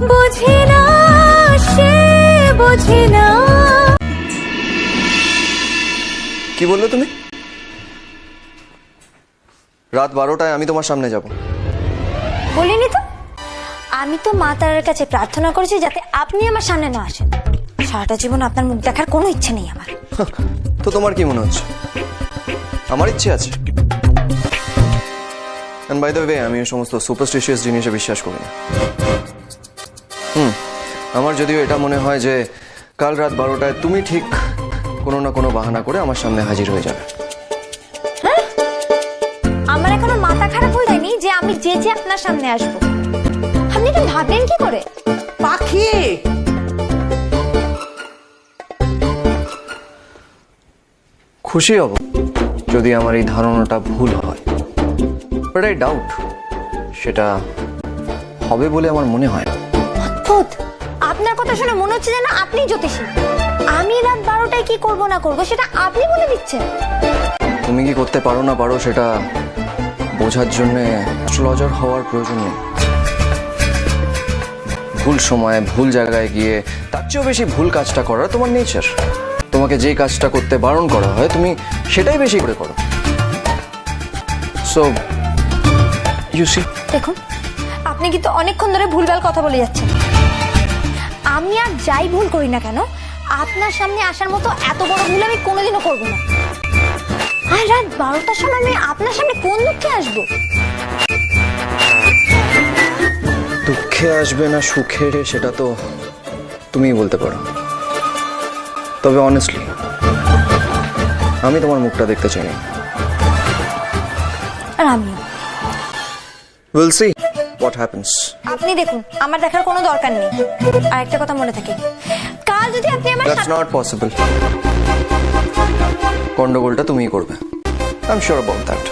বোঝে না সে বোঝে না। কি বললে তুমি? রাত বারোটায় আমি তোমার সামনে যাব। বলিনি তো? আমি তো মা তারার কাছে প্রার্থনা করেছি যাতে আপনি আমার সামনে না আসেন। সারাটা জীবন আপনার মুখ দেখার কোনো ইচ্ছে নেই আমার। তো তোমার কি মনে হচ্ছে? আমার ইচ্ছে আছে। বাই দ্য ওয়ে আমি এই সমস্ত সুপারস্টিশিয়াস জিনিসে বিশ্বাস করি না। হুম। আমার যদিও এটা মনে হয় যে কাল রাত বারোটায় তুমি ঠিক কোনো না কোনো বাহানা করে আমার সামনে হাজির হয়ে যাবে। আমার এখনও মাথা খারাপ হয়ে যায়নি যে আমি যে যে আপনার সামনে আসব। আপনি এটা ভাবলেন কি করে? পাখি! খুশি হব যদি আমার এই ধারণাটা ভুল হয়। বাট আই ডাউট সেটা হবে বলে আমার মনে হয় না। অদ্ভুত। আপনার কথা শুনে মনে হচ্ছে যেন আপনি জ্যোতিষী। আমি রাত বারোটায় কি করব না করব সেটা আপনি বলে দিচ্ছেন। তুমি কি করতে পারো না পারো সেটা বোঝার জন্য অ্যাস্ট্রোলজার হওয়ার প্রয়োজন নেই। ভুল সময়ে ভুল জায়গায় গিয়ে তার চেয়েও বেশি ভুল কাজটা করা তোমার নেচার তোমাকে যে কাজটা করতে বারণ করা হয় তুমি সেটাই বেশি করে করো। সো ইউ সি দেখুন আপনি কিন্তু অনেকক্ষণ ধরে ভুলভাল কথা বলে যাচ্ছেন। যাই ভুল করি না কেন আপনার সামনে আসার মতো এত বড় ভুল আমি কোনোদিনও করব না। আর রাত বারোটার সময় আমি আপনার সামনে কোন দুঃখে আসব? দুঃখে আসবে না সুখে সেটা তো তুমিই বলতে পারো। তবে অনেস্টলি আমি তোমার মুখটা দেখতে চাই আর আমিও। উইল সি হোয়াট হ্যাপেন্স আপনি দেখুন, আমার দেখার কোনো দরকার নেই। আর একটা কথা মনে থাকে, কাল যদি আপনি আমার দ্যাটস নট পসিবল গন্ডগোলটা তুমিই করবে। I am sure about that